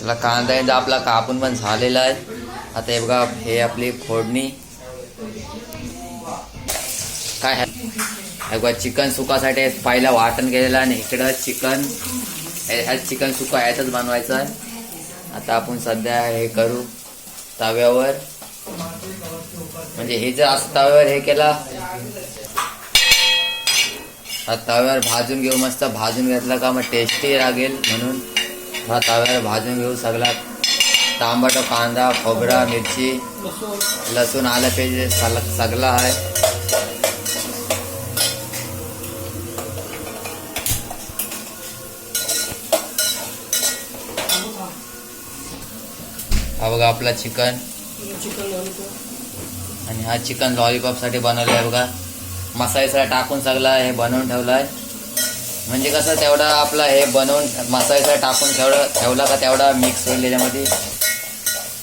चला कांदा एकदा आपला कापून पण झालेला आहे. आता हे बघा हे आपली फोडणी. काय आहे? हे बघा चिकन सुकासाठी पहिला वाटण केलेलं आणि इकडं चिकन ह्या चिकन सुका ह्यातच बनवायचं आहे. आता आपण सध्या हे करू तव्यावर. म्हणजे हे जर असं तव्यावर हे केला. तव्यावर भाजून घेऊ मस्त. भाजून घेतला का मग टेस्टी लागेल म्हणून. हा तव्यावर भाजून घेऊ सगळा तांबट कांदा खोबरा मिरची लसूण आलं पाहिजे सगळं आहे. हा बघा आपला चिकन. आणि हा चिकन लॉलीपॉपसाठी बनवला आहे बघा. मसाले सगळा टाकून सगळा हे बनवून ठेवला आहे म्हणजे कसं तेवढा आपला हे बनवून मसाला सगळा टाकून ठेवला ठेवला का तेवढा मिक्स होईल त्याच्यामध्ये.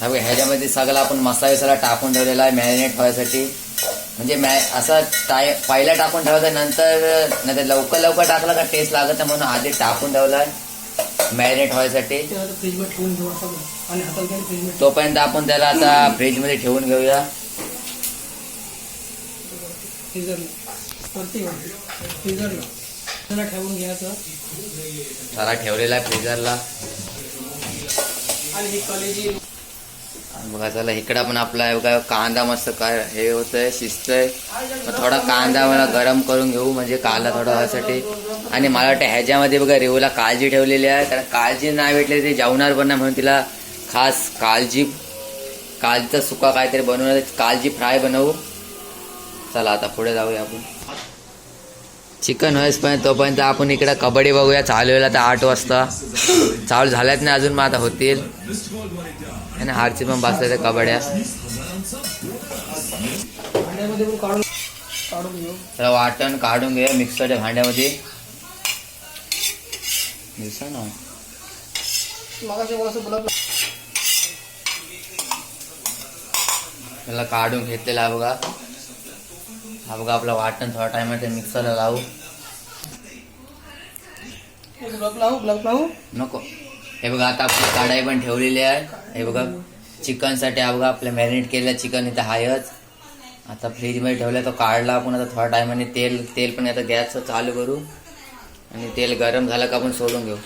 हा ह्याच्यामध्ये सगळा आपण मसाला सगळा टाकून ठेवलेला आहे मॅरिनेट व्हायसाठी. म्हणजे मॅ असं टाय पहिला टाकून ठेवायचं नंतर नंतर लवकर लवकर टाकला का टेस्ट लागत नाही म्हणून आधी टाकून ठेवला आहे मॅरिनेट व्हायसाठी. तोपर्यंत आपण त्याला आता फ्रीजमध्ये ठेवून घेऊया. त्याला ठेवून घ्यायचं त्याला ठेवलेला आहे फ्रीजरला आणि बघा चला इकडं पण आपला बघा कांदा मस्त काय हे होतंय शिजतंय. मग थोडा कांदा मला गरम करून घेऊ म्हणजे काला थोडा व्हायसाठी आणि मला वाटतं ह्याच्यामध्ये बघा रेवूला काळजी ठेवलेली आहे कारण काळजी नाही भेटली ते जेवणार पण नाही म्हणून तिला खास काळजी काळजीचा सुका काहीतरी बनवणार काळजी फ्राय बनवू. चला आता पुढे जाऊया आपण. चिकन होईसपर्यंत तोपर्यंत आपण इकडं कबड्डी बघूया. चालू होईल आता आठ वाजता. चालू झाल्यात नाही अजून मग आता होतील. आणि हारची पण बसल्या त्या कबड्या. काढून घेऊ त्याला वाटण काढून घे मिक्सरच्या भांड्यामध्ये. दिसा ना त्याला काढून घेतलेला बघा. हा बघा आपला वाटण थोडा टायमात मिक्सरला लावू. ब्लॉक लावू ब्लॉक लावू. नको. हे बघा आता आपली कढाई पण ठेवलेली आहे. हे बघा चिकनसाठी हा बघा आपलं मॅरिनेट केलेलं चिकन इथं आहेच. आता फ्रीजमध्ये ठेवलं तो काढला आपण. आता थोड्या टायमाने तेल तेल पण आता गॅस चालू करू. आणि तेल गरम झालं का आपण सोडून घेऊ.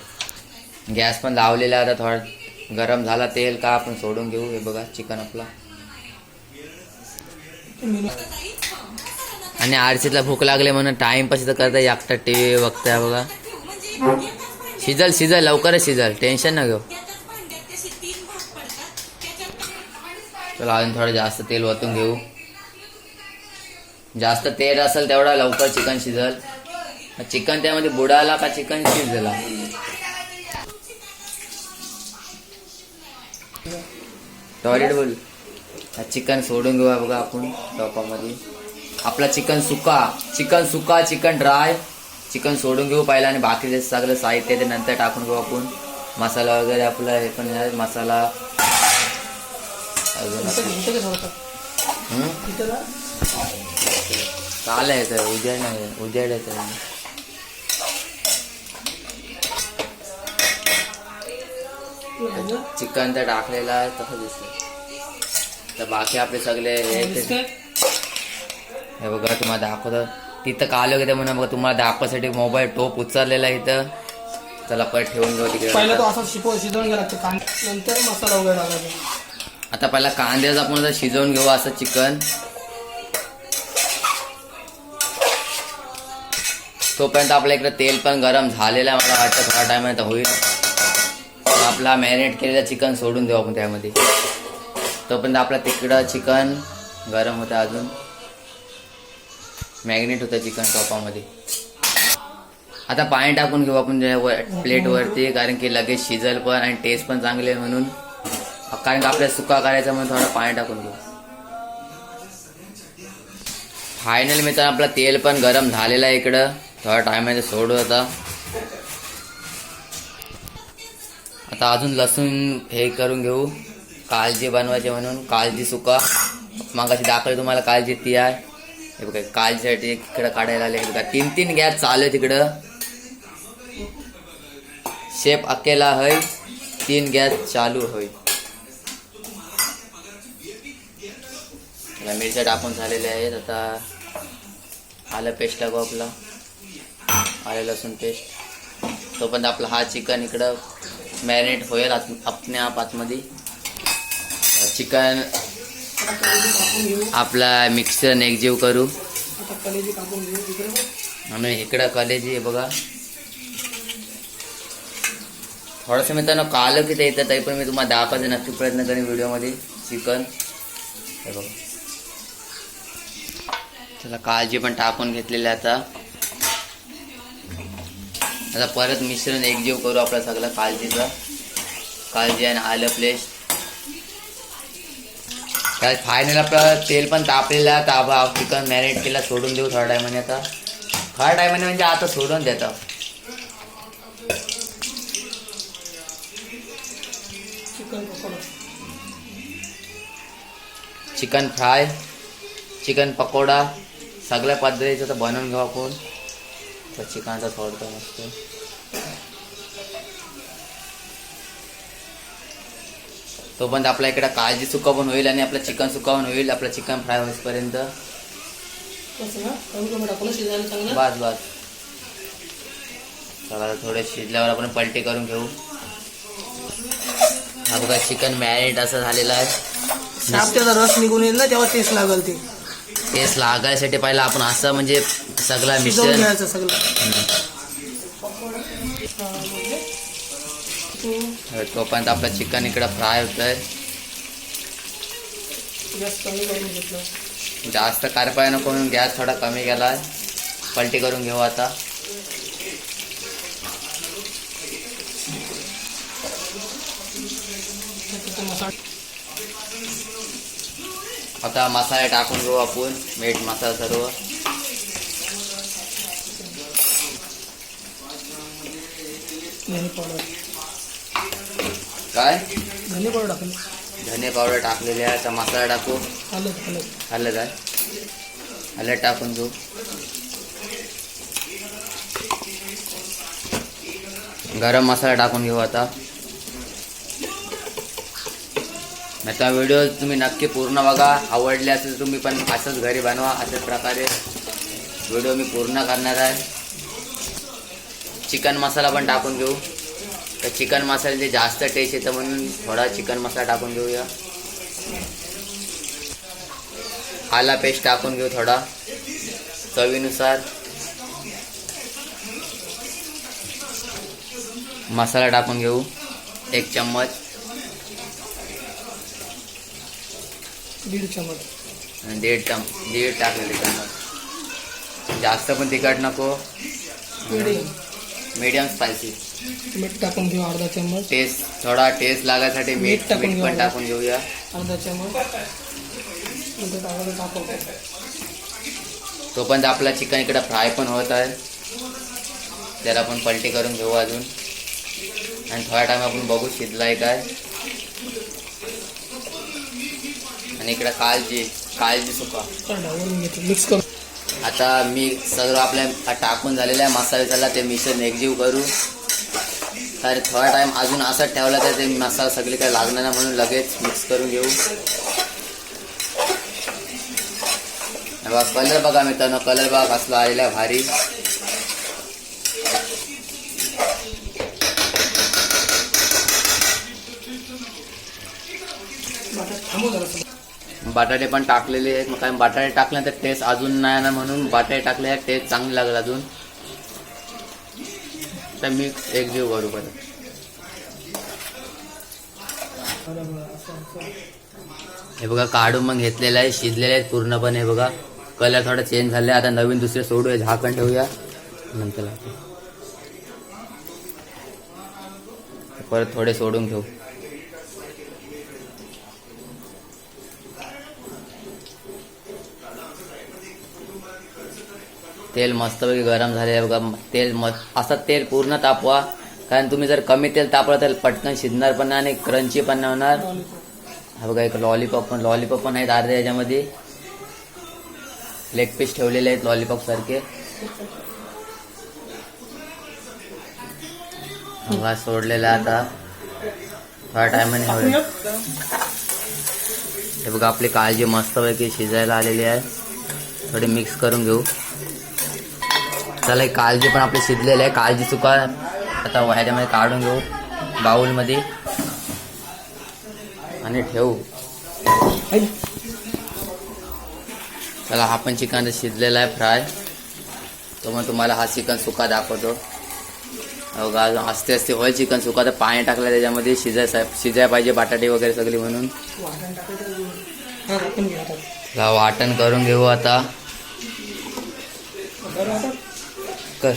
गॅस पण लावलेला आहे आता थोडा. गरम झाला तेल का आपण सोडून घेऊ. हे बघा चिकन आपला. आणि आरसीतला भूक लागले म्हणून टाइमपास इथं करता एकटा टी व्ही बघताय बघा. शिजल शिजल लवकरच शिजल टेन्शन न घेऊ. चला अजून थोडं जास्त तेल ओतून घेऊ. जास्त तेल असेल तेवढा लवकर चिकन शिजल. चिकन त्यामध्ये बुडाला का चिकन शिजला? टॉयलेट बोल. चिकन सोडून घेऊ बघा आपण टॉपामध्ये आपला चिकन सुका. चिकन सुका चिकन ड्राय चिकन सोडून घेऊ पहिला आणि बाकीचे सगळं साहित्य ते नंतर टाकून घेऊ आपण. मसाला वगैरे आपला हे पण मसाला. अजून काल आहे तर उद्या नाही. उद्या आहे तर चिकन तर टाकलेलं आहे तसं दिसतं तर बाकी आपले सगळे हे ते- बघा तुम्हाला दाखवतं. तिथं काल वगैरे म्हणून बघा तुम्हाला दाखवासाठी मोबाईल टोप उचललेला इथं. चला परत ठेवून घेऊ पहिला तो तिकडे असा शिपो शिजवून घ्यायला लागतो. कांदा नंतर मसाला वगैरे टाकायचा आता पहिला कांद्याचं आपण शिजवून घेऊ असं चिकन. तोपर्यंत आपल्या इकडे तेल पण गरम झालेलं आहे मला वाटतं थोडा टाइम आता होईल. आपला मॅरिनेट केलेलं चिकन सोडून देऊ आपण त्यामध्ये. तोपर्यंत आपलं तिकडं चिकन गरम होतं अजून. मॅग्नेट होतं चिकन टॉपामध्ये. आता पाणी टाकून घेऊ आपण प्लेटवरती कारण की लगेच शिजल पण आणि टेस्ट पण चांगली आहे म्हणून. कारण की आपल्याला सुका करायचं म्हणून थोडं पाणी टाकून घेऊ. फायनल मित्रांनो आपलं तेल पण गरम झालेलं आहे इकडं. थोडा टायमामध्ये सोडू आता. आता अजून लसूण हे करून घेऊ. काळजी बनवायची म्हणून. काळजी सुका. मागाशी दाखवली तुम्हाला काळजी ती आहे. हे बघा काळजीसाठी इकडं काढायला आले. बघा तीन तीन गॅस चालू आहे तिकडं. शेप अकेला होय तीन गॅस चालू होय. मिरच्या टाकून झालेल्या आहेत. आता आलं पेस्ट टाकू आपला. आलं लसूण पेस्ट तोपर्यंत आपला हा चिकन इकडं मॅरिनेट होईल आत आपल्या आप आतमध्ये चिकन आता कलेजी टाकून घेऊ आपला मिक्सर एकजीव करू. आणि इकडं कॉलेज आहे बघा. थोडंसं मित्रांनो कालं की ते येतं तरी पण मी तुम्हाला दाखवायचं नक्की प्रयत्न करेन व्हिडिओमध्ये चिकन. हे बघा. त्याला काळजी पण टाकून घेतलेली आता. आता परत मिश्रण एकजीव करू आपला सगळा काळजीचा काळजी आणि आलं प्लेस्ट काय फायनल आपलं तेल पण तापलेलं ताबा चिकन मॅरिनेट केला सोडून देऊ थोड्या टायमाने आता. थोड्या टायमाने म्हणजे आता सोडून देतं. Chicken pakoda. Chicken fry chicken pakoda सगळ्या पद्धतीचं तर बनवून घेऊ आपण तर चिकनचा सोडतो मस्त. तोपर्यंत आपल्या इकडे काळजी सुका पण होईल आणि आपलं चिकन सुका पण होईल आपलं चिकन फ्राय होईपर्यंत. बस बस. चला थोडे शिजल्यावर आपण पलटी करून घेऊ. हा बघा चिकन मॅरिनेट असं झालेलं आहे. साप त्याचा रस निघून येईल ना तेव्हा टेस्ट लागल ते. तेच लागायसाठी पहिला आपण असं म्हणजे सगळा मिश्रण. सगळं. तोपर्यंत आपलं चिकन इकडं फ्राय करून घेतलं. जास्त कारपाय नको म्हणून गॅस थोडा कमी केला पलटी करून घेऊ आता. आता मसाले टाकून घेऊ आपण मीठ मसाला सर्व. पावडर काय? धने पावडर टाकलं. धने पावडर टाकलेले आहे. आता मसाला टाकू. हलत हलत हलत आहे. टाकून घेऊ. गरम मसाला टाकून घेऊ आता. आता व्हिडिओ तुम्ही नक्की पूर्ण बघा. आवडले असेल तुम्ही पण असंच घरी बनवा. अशाच प्रकारे व्हिडिओ मी पूर्ण करणार आहे. चिकन मसाला पण टाकून घेऊ. तर चिकन मसाल्याचे जास्त टेस्ट येतं म्हणून थोडा चिकन मसाला टाकून घेऊया आला पेस्ट टाकून घेऊ थोडा. चवीनुसार. मसाला टाकून घेऊ. एक चम्मच. दीड आणि दीड चम दीड टाकलेले चम्मच जास्त पण तिखट नको. मिडियम स्पायसी मीठ टाकून घेऊ अर्धा चमच टेस्ट थोडा टेस्ट लागायसाठी मीठ टाकून मीठ पण घेऊ. टाकून घेऊया. अर्धा चमच नंतर टाकायचं तोपर्यंत आपला चिकन इकडे फ्राय पण होत आहे. त्याला आपण पलटी करून घेऊ अजून. आणि थोड्या टाइम आपण बघू शिजलाय काय. आणि इकडे काळजी काळजी सुका. तर ढवळून घेतो. मिक्स करू आता मी सगळं आपल्या टाकून झालेलं आहे. मसाले त्याला ते मिश्रण एकजीव करू. तर थोडा टाईम अजून असं ठेवला तर ते मसाला सगळे काही लागणार नाही म्हणून लगेच मिक्स करून घेऊ. कलर बघा मित्रांनो कलर बघा कसला आलेला भारी. बटाटे पण टाकलेले आहेत. मग काय बटाटे टाकल्यानंतर टेस्ट अजून नाही ना म्हणून बटाटे टाकले टेस्ट चांगली लागेल अजून. तर मिक्स एकजीव करू परत हे बघा काढून मग घेतलेलं आहे शिजलेले आहेत पूर्णपणे. हे बघा कलर थोडा चेंज झाला आता नवीन दुसरे सोडूया झाकण ठेवूया. नंतर परत थोडे सोडून घेऊ. तेल मस्तपैकी गरम झाले बघा. तेल मस्त असं तेल पूर्ण तापवा. कारण तुम्ही जर कमी तेल तापलं तर पटकन शिजणार पण नाही आणि क्रंची पण नाही होणार. हा बघा एक लॉलीपॉप पण लॉलीपॉप पण आहेत अर्धे याच्यामध्ये. लेग पीस ठेवलेले आहेत लॉलीपॉप सारखे. बघा सोडलेला आता. थोडा टायमाने टाकून हे बघा आपली काळजी मस्तपैकी शिजायला आलेली आहे. थोडी मिक्स करून घेऊ. चला काळजी पण आपली शिजलेली आहे. काळजी चुका. आता ह्याच्यामध्ये काढून घेऊ. बाउलमध्ये आणि ठेवू. चला हा पण चिकन शिजलेला आहे फ्राय. तो मग तुम्हाला हा चिकन सुका दाखवतो. असते असते होईल चिकन सुका. तर पाणी टाकलं त्याच्यामध्ये. शिजाय शिजाय पाहिजे बटाटे वगैरे सगळी म्हणून. वाटण करून घेऊ आता. कर.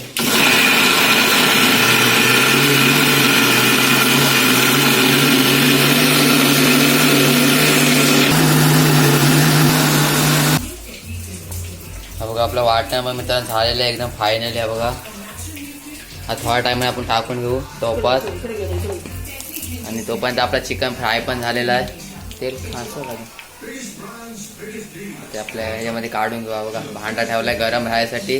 बघा आपलं वाटण मग मित्रांनो झालेला आहे एकदम फायनली आहे बघा. हा थोड्या टायमाने आपण टाकून घेऊ टोपात आणि तोपर्यंत आपला चिकन फ्राय पण झालेला आहे. तेल लागेल. ते आपल्या याच्यामध्ये काढून घेऊ बघा. भांडा ठेवलाय गरम राहायसाठी.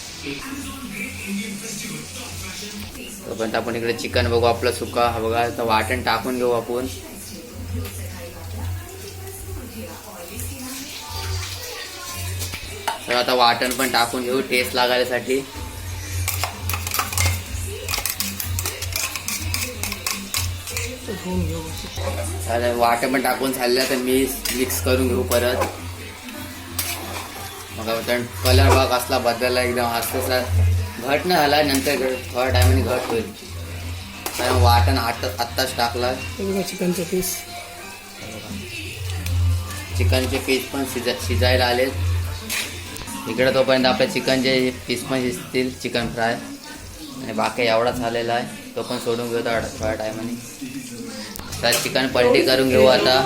तोपर्यंत आपण इकडे चिकन बघू आपलं सुका हा बघा आता वाटण टाकून घेऊ आपण. तर आता वाटण पण टाकून घेऊ टेस्ट लागायसाठी. वाटण पण टाकून झालं तर मी मिक्स करून घेऊ परत. मग कलर बघा कसला बदलला एकदम. हसतसा घट नाही झाला नंतर थोड्या टायमाने घट होईल. कारण वाटण आत्ता आत्ताच टाकलं. चिकनचं पीस चिकनचे पीस पण शिजा शिजायला आलेत. इकडे तोपर्यंत आपल्या चिकनचे पीस पण शिजतील चिकन फ्राय. आणि बाकी एवढाच झालेला आहे. तो पण सोडून घेऊ थोड्या टायमाने. तर चिकन पलटी करून घेऊ आता.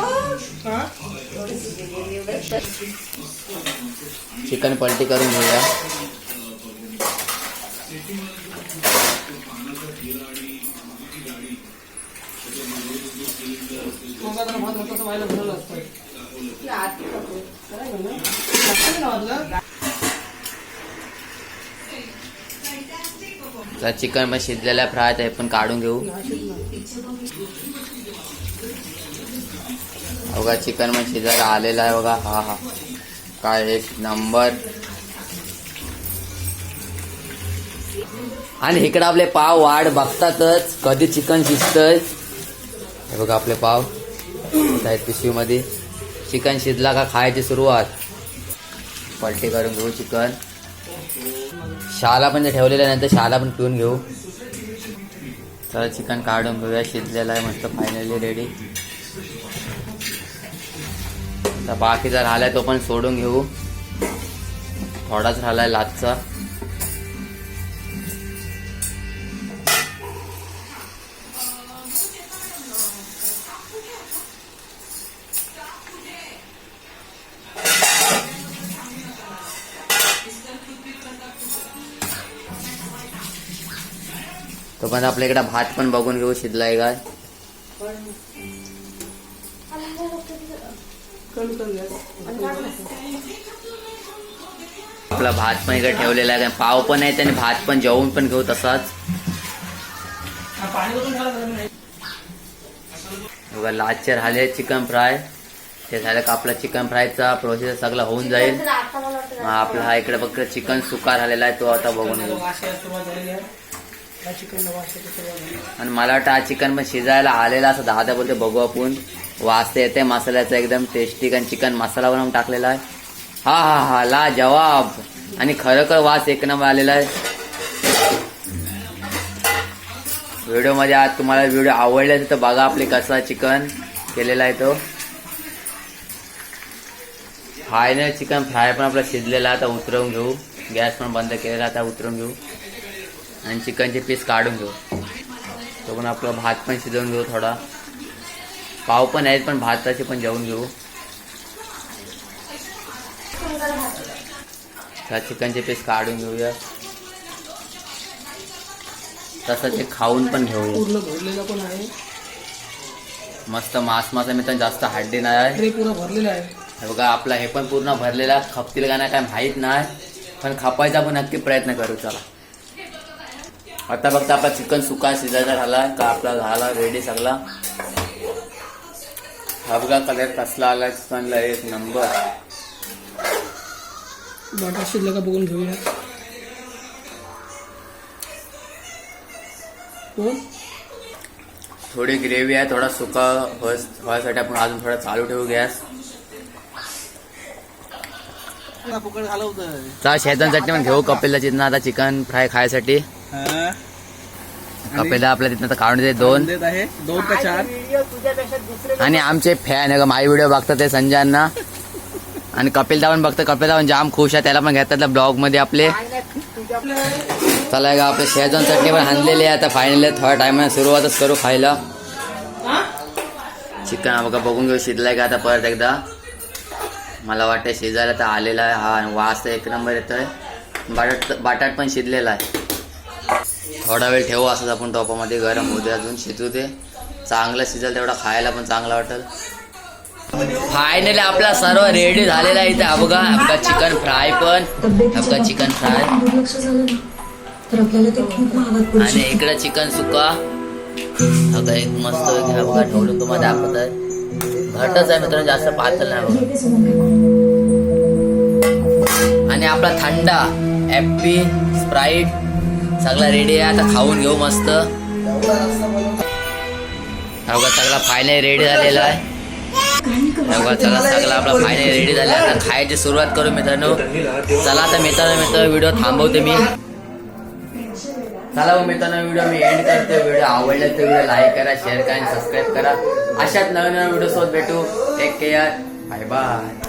हा? चिकन पलटी करून घेऊया. मग तर चिकन पण शिजलेलं फ्राय आहे पण काढून घेऊ. नाशिक बघा चिकन पण शिजायला आलेला आहे बघा. हा हा. काय एक नंबर. आणि इकडे आपले पाव वाढ बघतातच कधी चिकन शिजतंय. हे बघा आपले पाव आहेत पिशवीमध्ये चिकन शिजला का खायची सुरुवात. पलटी करून घेऊ चिकन. शाला पण जे ठेवलेलं नाही नंतर शाला पण पिऊन घेऊ. तर चिकन काढून घेऊया. शिजलेलं आहे मस्त फायनली रेडी तर बाकीचा राहिलाय तो पण सोडून घेऊ. थोडाच राहिलाय लाचचा तो पण आपल्या इकडे भात पण बघून घेऊ शिजलाय काय कमी कर गॅस. आपला भात पण इकडे ठेवलेला आहे. पाव पण आहेत आणि भात पण जेवून पण घेऊ तसाच? बघा लाचचे राहिले चिकन फ्राय. ते झालं का आपला चिकन फ्रायचा प्रोसेस सगळा होऊन जाईल. मग आपला हा इकडे फक्त चिकन सुका राहिलेला आहे तो आता बघून घेऊ. आहे आणि मला वाटतं हा चिकन पण शिजायला आलेला असं दहा दहा बोलते बघू आपण. वास येते मसाल्याचा एकदम टेस्टी कारण चिकन मसाला बनवून टाकलेला आहे. हा हा हा ला जवाब. आणि खरोखर वास एक नंबर आलेला आहे. व्हिडिओमध्ये आज तुम्हाला व्हिडिओ आवडला असेल तर बघा आपले कसा चिकन केलेला आहे तो. फायनल चिकन फ्राय पण आपला शिजलेला आता उतरवून घेऊ. गॅस पण बंद केलेला आता उतरवून घेऊ. आणि चिकनचे पीस काढून घेऊ. तो पण आपला भात पण शिजवून घेऊ थोडा. पाव पण आहेत पण भाताचे पण जेवून घेऊ. त्या चिकनचे पीस काढून घेऊया. तसं ते खाऊन पण घेऊया. पण आहे. मस्त मांस मासा मी तर जास्त हड्डी नाही आहे. भरलेला हे बघा आपला हे पण पूर्ण भरलेला खपतील का नाही काय माहीत नाही. पण खपायचा पण नक्की प्रयत्न करू चला. आता फक्त आपला चिकन सुका शिजायचा झाला का आपला झाला रेडी सगळा. हा बघा कलर कसला आला चिकनला एक नंबर बटाटा शिजला का बघून घेऊया. कोण थोडी ग्रेव्ही आहे थोडा सुका व्हायस- व्हायसाठी आपण अजून थोडा चालू ठेवू गॅस. चला शेजवान चटणी पण घेऊ कपिलला तिथनं आता चिकन फ्राय खायसाठी. कपिलला आपल्या तिथनं आता काढून दे दोन. देत आहे. दोन का चार? आणि आमचे फॅन आहे माझे व्हिडिओ बघतात ते संजय अण्णा आणि कपिल पण बघतं कपिल पण जाम खुश आहे त्याला पण घेतात ब्लॉगमध्ये आपले. चला का आपले शेजवान चटणी पण आणलेली आहे आता फायनली थोड्या टायमाने सुरुवातच करू खायला. चिकन बघा बघून घेऊ शिजलाय का आता परत एकदा? मला वाटतं शिजायला तर आलेला आहे हा आणि वास तर एक नंबर येतोय. बटाट बटाट पण शिजलेला आहे. थोडा वेळ ठेवू असंच आपण टोपामध्ये गरम होऊ दे अजून शिजू दे. चांगलं शिजेल तेवढा खायला पण चांगला वाटेल. फायनली आपला सर्व रेडी झालेला आहे इथे. अबघा बघा आपला चिकन फ्राय पण. आपला चिकन फ्राय आणि इकडं चिकन सुका. अगं एक मस्त अबघा ठेवलं तुम्हाला दाखवत आहे घटच आहे मित्रांनो जास्त पातळ नाही आणि आपला थंडा एप्पी स्प्राईट सगळा रेडी आहे आता खाऊन घेऊ मस्त. हा बघा सगळा फायनल रेडी झालेला आहे. हा सगळा आपला फायनल रेडी झाला आता खायची सुरुवात करू मित्रांनो. चला आता मित्रांनो मित्र व्हिडिओ थांबवते मी. चला मग मित्रांनो व्हिडिओ मी एंड करतो व्हिडिओ आवडला तर व्हिडिओ लाईक करा शेअर करा आणि सबस्क्राईब करा. अशाच नवीन नवीन व्हिडिओ सोबत भेटू. Take care bye bye